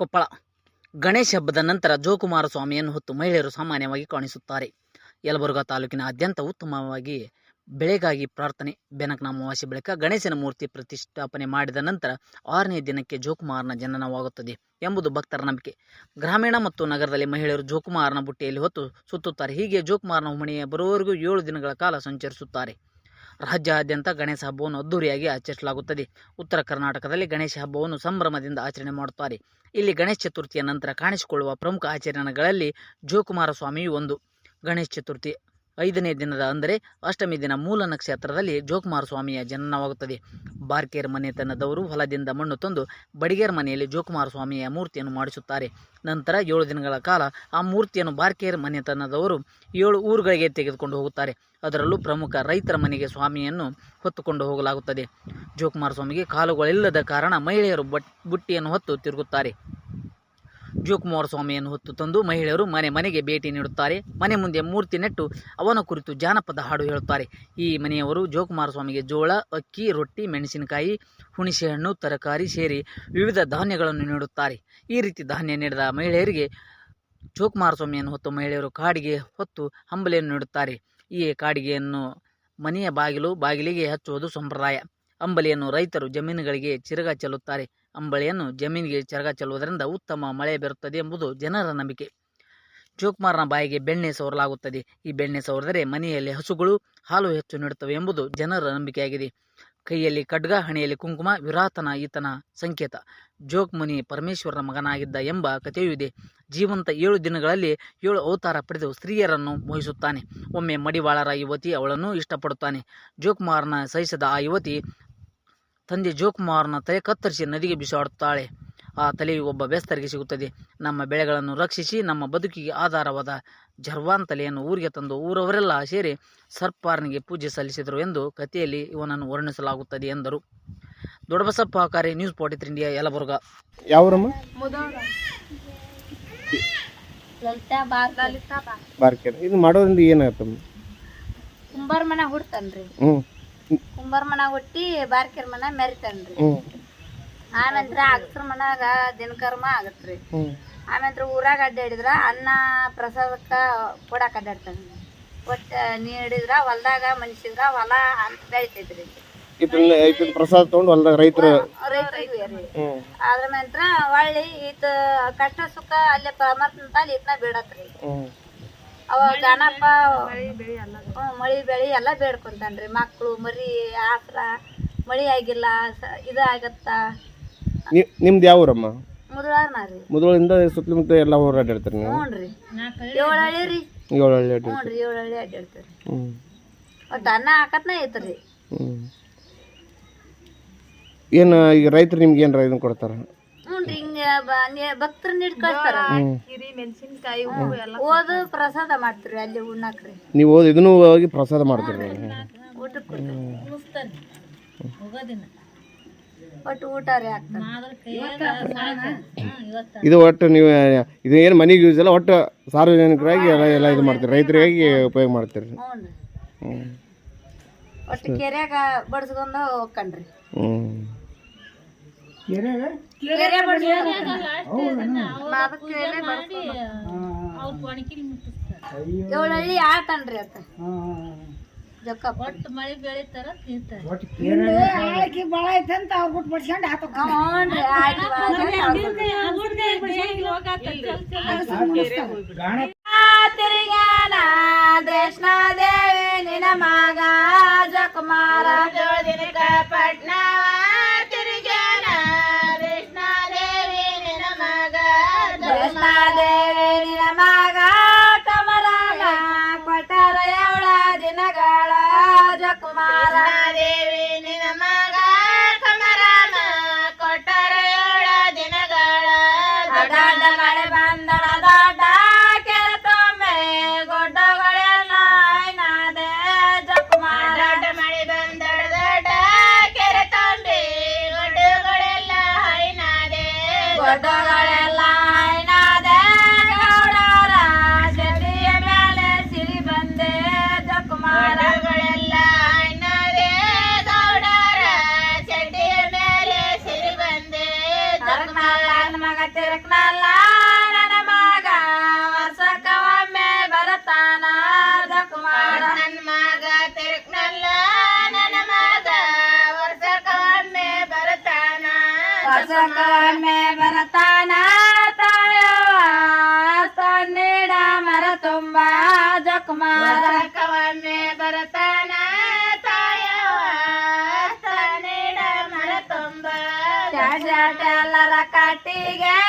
ಕೊಪ್ಪಳ. ಗಣೇಶ ಹಬ್ಬದ ನಂತರ ಜೋಕುಮಾರ ಸ್ವಾಮಿಯನ್ನು ಹೊತ್ತು ಮಹಿಳೆಯರು ಸಾಮಾನ್ಯವಾಗಿ ಕಾಣಿಸುತ್ತಾರೆ. ಯಲಬುರ್ಗಾ ತಾಲೂಕಿನಾದ್ಯಂತ ಉತ್ತಮವಾಗಿ ಬೆಳೆಗಾಗಿ ಪ್ರಾರ್ಥನೆ, ಬೆನಕನ ಅಮಾವಾಸ್ಯೆ ಬಳಿಕ ಗಣೇಶನ ಮೂರ್ತಿ ಪ್ರತಿಷ್ಠಾಪನೆ ಮಾಡಿದ ನಂತರ ಆರನೇ ದಿನಕ್ಕೆ ಜೋಕುಮಾರನ ಜನನವಾಗುತ್ತದೆ ಎಂಬುದು ಭಕ್ತರ ನಂಬಿಕೆ. ಗ್ರಾಮೀಣ ಮತ್ತು ನಗರದಲ್ಲಿ ಮಹಿಳೆಯರು ಜೋಕುಮಾರನ ಬುಟ್ಟಿಯಲ್ಲಿ ಹೊತ್ತು ಸುತ್ತುತ್ತಾರೆ. ಹೀಗೆ ಜೋಕುಮಾರನ ಹುಮಣಿಯ ಬರುವವರೆಗೂ ಏಳು ದಿನಗಳ ಕಾಲ ಸಂಚರಿಸುತ್ತಾರೆ. ರಾಜ್ಯಾದ್ಯಂತ ಗಣೇಶ ಹಬ್ಬವನ್ನು ಅದ್ದೂರಿಯಾಗಿ ಆಚರಿಸಲಾಗುತ್ತದೆ. ಉತ್ತರ ಕರ್ನಾಟಕದಲ್ಲಿ ಗಣೇಶ ಹಬ್ಬವನ್ನು ಸಂಭ್ರಮದಿಂದ ಆಚರಣೆ ಮಾಡುತ್ತಾರೆ. ಇಲ್ಲಿ ಗಣೇಶ ಚತುರ್ಥಿಯ ನಂತರ ಕಾಣಿಸಿಕೊಳ್ಳುವ ಪ್ರಮುಖ ಆಚರಣೆಗಳಲ್ಲಿ ಜೋಕುಮಾರ ಸ್ವಾಮಿಯು ಒಂದು. ಗಣೇಶ ಚತುರ್ಥಿ ಐದನೇ ದಿನದ ಅಂದರೆ ಅಷ್ಟಮಿ ದಿನ ಮೂಲ ನಕ್ಷತ್ರದಲ್ಲಿ ಜೋಕುಮಾರ ಸ್ವಾಮಿಯ ಜನನವಾಗುತ್ತದೆ. ಬಾರ್ಕೇರ್ ಮನೆತನದವರು ಹೊಲದಿಂದ ಮಣ್ಣು ತಂದು ಬಡಿಗೇರ್ ಮನೆಯಲ್ಲಿ ಜೋಕುಮಾರ ಸ್ವಾಮಿಯ ಮೂರ್ತಿಯನ್ನು ಮಾಡಿಸುತ್ತಾರೆ. ನಂತರ ಏಳು ದಿನಗಳ ಕಾಲ ಆ ಮೂರ್ತಿಯನ್ನು ಬಾರ್ಕೇರ್ ಮನೆತನದವರು ಏಳು ಊರುಗಳಿಗೆ ತೆಗೆದುಕೊಂಡು ಹೋಗುತ್ತಾರೆ. ಅದರಲ್ಲೂ ಪ್ರಮುಖ ರೈತರ ಮನೆಗೆ ಸ್ವಾಮಿಯನ್ನು ಹೊತ್ತುಕೊಂಡು ಹೋಗಲಾಗುತ್ತದೆ. ಜೋಕುಮಾರ ಸ್ವಾಮಿಗೆ ಕಾಲುಗಳಿಲ್ಲದ ಕಾರಣ ಮಹಿಳೆಯರು ಬಟ್, ಬುಟ್ಟಿಯನ್ನು ಹೊತ್ತು ತಿರುಗುತ್ತಾರೆ. ಜೋಕುಮಾರ ಸ್ವಾಮಿಯನ್ನು ಹೊತ್ತು ತಂದು ಮಹಿಳೆಯರು ಮನೆ ಮನೆಗೆ ಭೇಟಿ ನೀಡುತ್ತಾರೆ. ಮನೆ ಮುಂದೆ ಮೂರ್ತಿ ನೆಟ್ಟು ಅವನ ಕುರಿತು ಜಾನಪದ ಹಾಡು ಹೇಳುತ್ತಾರೆ. ಈ ಮನೆಯವರು ಜೋಕುಮಾರ ಸ್ವಾಮಿಗೆ ಜೋಳ, ಅಕ್ಕಿ, ರೊಟ್ಟಿ, ಮೆಣಸಿನಕಾಯಿ, ಹುಣಸೆಹಣ್ಣು, ತರಕಾರಿ ಸೇರಿ ವಿವಿಧ ಧಾನ್ಯಗಳನ್ನು ನೀಡುತ್ತಾರೆ. ಈ ರೀತಿ ಧಾನ್ಯ ನೀಡಿದ ಮಹಿಳೆಯರಿಗೆ ಜೋಕುಮಾರ ಸ್ವಾಮಿಯನ್ನು ಹೊತ್ತು ಮಹಿಳೆಯರು ಕಾಡಿಗೆ ಹೊತ್ತು ಹಂಬಲೆಯನ್ನು ನೀಡುತ್ತಾರೆ. ಈ ಕಾಡಿಗೆಯನ್ನು ಮನೆಯ ಬಾಗಿಲು, ಬಾಗಿಲಿಗೆ ಹಚ್ಚುವುದು ಸಂಪ್ರದಾಯ. ಅಂಬಲಿಯನ್ನು ರೈತರು ಜಮೀನುಗಳಿಗೆ ಚಿರಗ ಚೆಲ್ಲುತ್ತಾರೆ. ಅಂಬಳಿಯನ್ನು ಜಮೀನಿಗೆ ಚರಗ ಚೆಲ್ಲುವುದರಿಂದ ಉತ್ತಮ ಮಳೆ ಬರುತ್ತದೆ ಎಂಬುದು ಜನರ ನಂಬಿಕೆ. ಜೋಕ್ಮಾರ್ನ ಬಾಯಿಗೆ ಬೆಣ್ಣೆ ಸವರಲಾಗುತ್ತದೆ. ಈ ಬೆಣ್ಣೆ ಸವರಿದರೆ ಮನೆಯಲ್ಲಿ ಹಸುಗಳು ಹಾಲು ಹೆಚ್ಚು ನೀಡುತ್ತವೆ ಎಂಬುದು ಜನರ ನಂಬಿಕೆಯಾಗಿದೆ. ಕೈಯಲ್ಲಿ ಖಡ್ಗ, ಹಣೆಯಲ್ಲಿ ಕುಂಕುಮ, ವಿರಾತನ ಈತನ ಸಂಕೇತ. ಜೋಕ್ ಮುನಿ ಪರಮೇಶ್ವರನ ಮಗನಾಗಿದ್ದ ಎಂಬ ಕಥೆಯೂ ಇದೆ. ಜೀವಂತ ಏಳು ದಿನಗಳಲ್ಲಿ ಏಳು ಅವತಾರ ಪಡೆದು ಸ್ತ್ರೀಯರನ್ನು ಮೋಹಿಸುತ್ತಾನೆ. ಒಮ್ಮೆ ಮಡಿವಾಳರ ಯುವತಿ ಅವಳನ್ನು ಇಷ್ಟಪಡುತ್ತಾನೆ. ಜೋಕುಮಾರನ ಸಹಿಸದ ಆ ಯುವತಿ ತಂದೆ ಜೋಕುಮಾರ್ನ ತಲೆ ಕತ್ತರಿಸಿ ನದಿಗೆ ಬಿಸಾಡುತ್ತಾಳೆ. ಆ ತಲೆಯು ಒಬ್ಬ ಬೇಸ್ತರಿಗೆ ಸಿಗುತ್ತದೆ. ನಮ್ಮ ಬೆಳೆಗಳನ್ನು ರಕ್ಷಿಸಿ ನಮ್ಮ ಬದುಕಿಗೆ ಆಧಾರವಾದ ಜರ್ವಾನ್ ತಲೆಯನ್ನು ಊರಿಗೆ ತಂದು ಊರವರೆಲ್ಲ ಸೇರಿ ಸರ್ಪಾರನಿಗೆ ಪೂಜೆ ಸಲ್ಲಿಸಿದರು ಎಂದು ಕಥೆಯಲ್ಲಿ ಇವನನ್ನು ವರ್ಣಿಸಲಾಗುತ್ತದೆ ಎಂದರು. ದೊಡ್ಡಬಸಪ್ಪ ಕಾರ್ಯ news forty three India Yelburga. ಯಾವ್ರಮ್ಮ? ಇದು ಮಾಡೋದ್ರಿಂದ ಏನಾಗತ್ತಮ್ಮ ಕುಂಬಾರ ಮನೆ ಹುಡ್ತಾನ್ರಿ. ಹ್ಞೂ ಕುಂಬಾರ ಮನ ಹುಟ್ಟಿ ಬಾರ್ಕಿರ್ ಮನ ಮೆರಿತಾನ್ರಿ. ಆನಂತರ ಅಗಸ್ರ ಮನಾಗ ದಿನಕರ್ಮ ಆಗತ್ರಿ. ಆಮೇಲೆ ಊರಾಗ ಅಡ್ಡಾಡಿದ್ರ ಅನ್ನ ಪ್ರಸಾದಕ್ಕ ಕೊಡಾಕ ಅಡ್ಡಾಡ್ತಾನ್ರಿ ಒಟ್ಟ ನೀಡಿದ್ರ ಹೊಲ್ದಾಗ ಮನ್ಸಿದ್ರ ಹೊಲ ಅಂತ ಬೆಳಿತೈತ್ರಿ. ಇದನ್ನ ಪ್ರಸಾದ ತಗೊಂಡು ಹೊಲ್ದಾಗ ರೈತರ ಅದ್ರ ನಂತರ ಹೊಳ್ಳಿ ಈತ ಕಷ್ಟ ಸುಖ ಅಲ್ಲೇ ಪರಮಾತ್ಮ ತಾಲಿ ಇದನ್ನ ಬಿಡತ್ರಿ. ಅವ ಗಾನಪ್ಪ ಹ್ಮ್, ಮಳಿ ಬೆಳಿ ಎಲ್ಲ ಬೇಡ್ಕೊಂತಾನ್ರಿ. ಮಕ್ಕಳು ಮರಿ ಆಸರ ಮಳಿ ಆಗಿಲ್ಲ ಸ- ಇದು ಆಗತ್ತ. ನಿಮ್ದು ಯಾವ ಊರಮ್ಮ? ಮುದುಳಾರ್ನ ರೀ ಮೊದಲಿಂದ ಸುತ್ತಮುತ್ತ ಎಲ್ಲ ಊರು ಅಡ್ಡಾಡ್ತೀರಿ ನೀವು? ಹಳ್ಳಿ ರೀ ಏಳು ಹಳ್ಳಿ ಅಡ್ಡಿ ಹ್ಞೂನ್ರಿ ಏಳು ಹಳ್ಳಿ ಅಡ್ಡಾಡ್ತೀರಿ ಹ್ಞೂ ಒಟ್ಟು ಅನ್ನ ಹಾಕತ್ನ ಐತ್ರಿ. ಹ್ಞೂ ಏನು ಈಗ ರೈತರು ನಿಮ್ಗೆ ಏನಾರ ಇದನ್ನ ಕೊಡ್ತಾರ? ಹ್ಞೂನ್ರಿ ಹಿಂಗ ಭಕ್ತರು ನೀಡ್ ಕಳ್ಸ್ತಾರ ಮೆಣಸಿನ್ಕಾಯಿ ಓದು ಪ್ರಸಾದ ಮಾಡ್ತೀರಿ ಅಲ್ಲಿ ಉಣ್ಣಾಕ್ರಿ ನೀವು ಓದಿ ಇದನ್ನು ಹೋಗಿ ಪ್ರಸಾದ ಮಾಡ್ತೀರಿ. ಊಟಕ್ಕೆ ಒಟ್ಟು ಊಟ ರೀ ಹಾಕ್ತಾರೆ ಇದು ಒಟ್ಟು ನೀವು ಇದು ಏನು ಮನೆಗೆ ಯೂಸ್ ಇಲ್ಲ ಒಟ್ಟು ಸಾರ್ವಜನಿಕರಾಗಿ ಎಲ್ಲ ಎಲ್ಲ ಇದು ಮಾಡ್ತೀರಿ. ರೈತರಿಗಾಗಿ ಉಪಯೋಗ ಮಾಡ್ತೀರಿ. ಒಟ್ಟು ಕೆರೆಯಾಗ ಬಡಿಸ್ಕೊಂಡು ಹೋಗ್ಕಂಡ್ರಿ. ಹ್ಞೂ ಕೆರೆ ಏಳು ಹಳ್ಳಿ ಆಳ್ತಾನ್ರಿ ಅತ್ತ? ಜಕ್ಕಪ್ಪ. ಮಳಿ ಬೆಳಿತಾರ ತಿಂತಾರ. ಹ್ಞೂನ್ರಿ ಆಳ್ಕಿ ತಿರುಗಾನ ದೇಶನ ದೇವಿ ನಿನ ಮಗ. ದೇಶನ ಮಾಗ ತಿರಕ್ನಲ್ಲ ನನ್ನ ಮಗ ವರ್ಷಕ್ಕ ಒಮ್ಮೆ ಬರತಾನ ಕುಮಾರ ನನ್ನ ಮಗ ತಿರಕ್ನಲ್ಲ ನನ್ನ ಮಗ ವರ್ಷಕ್ಕ ಒಮ್ಮೆ ಬರತಾನ ವರ್ಷಕ್ಕ ಒಮ್ಮೆ ಬರತಾನ ತಾಯವ ನೀಡ ಮರ ತುಂಬ ಜಕುಮಾರ ವರ್ಷಕ್ಕ ಒಮ್ಮೆ ಬರತಾನ ಎಲ್ಲರ ಕಟ್ಟಿಗೆ ಕೊಂತಾರ ಜಟಗ